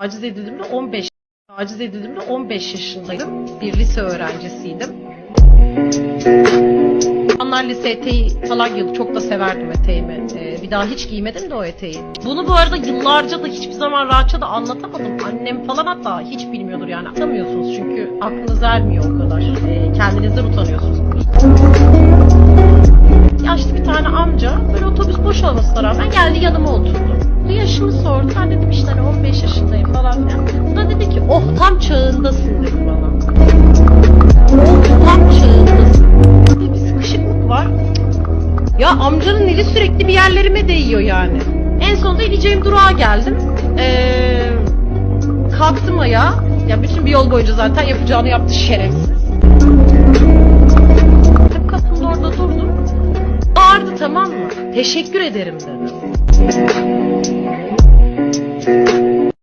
Taciz edildiğimde 15 taciz edildiğimde 15 yaşındaydım. Bir lise öğrencisiydim. İnsanlar lise eteği falan giyiyordu. Çok da severdim eteğimi. Ee, bir daha hiç giymedim de o eteği. Bunu bu arada yıllarca da hiçbir zaman rahatça da anlatamadım. Annem falan hatta hiç bilmiyordur yani. Anlamıyorsunuz çünkü aklınız ermiyor o kadar. Ee, kendinizden utanıyorsunuz. Yaşlı bir tane amca böyle otobüs boş olmasına rağmen geldi yanıma oturdu. Yaşımı sordu. Ben dedim işte hani oh tam çağındasın dedi bana. Oh tam çağındasın. Dedi, bir sıkışıklık var. Ya amcanın eli sürekli bir yerlerime değiyor yani. En sonunda ineceğim durağa geldim. Ee, kalktım ayağa. Ya bütün bir yol boyunca zaten yapacağını yaptı şerefsiz. Kapının orada durdum. Bağırdı tamam mı? Teşekkür ederim dedi.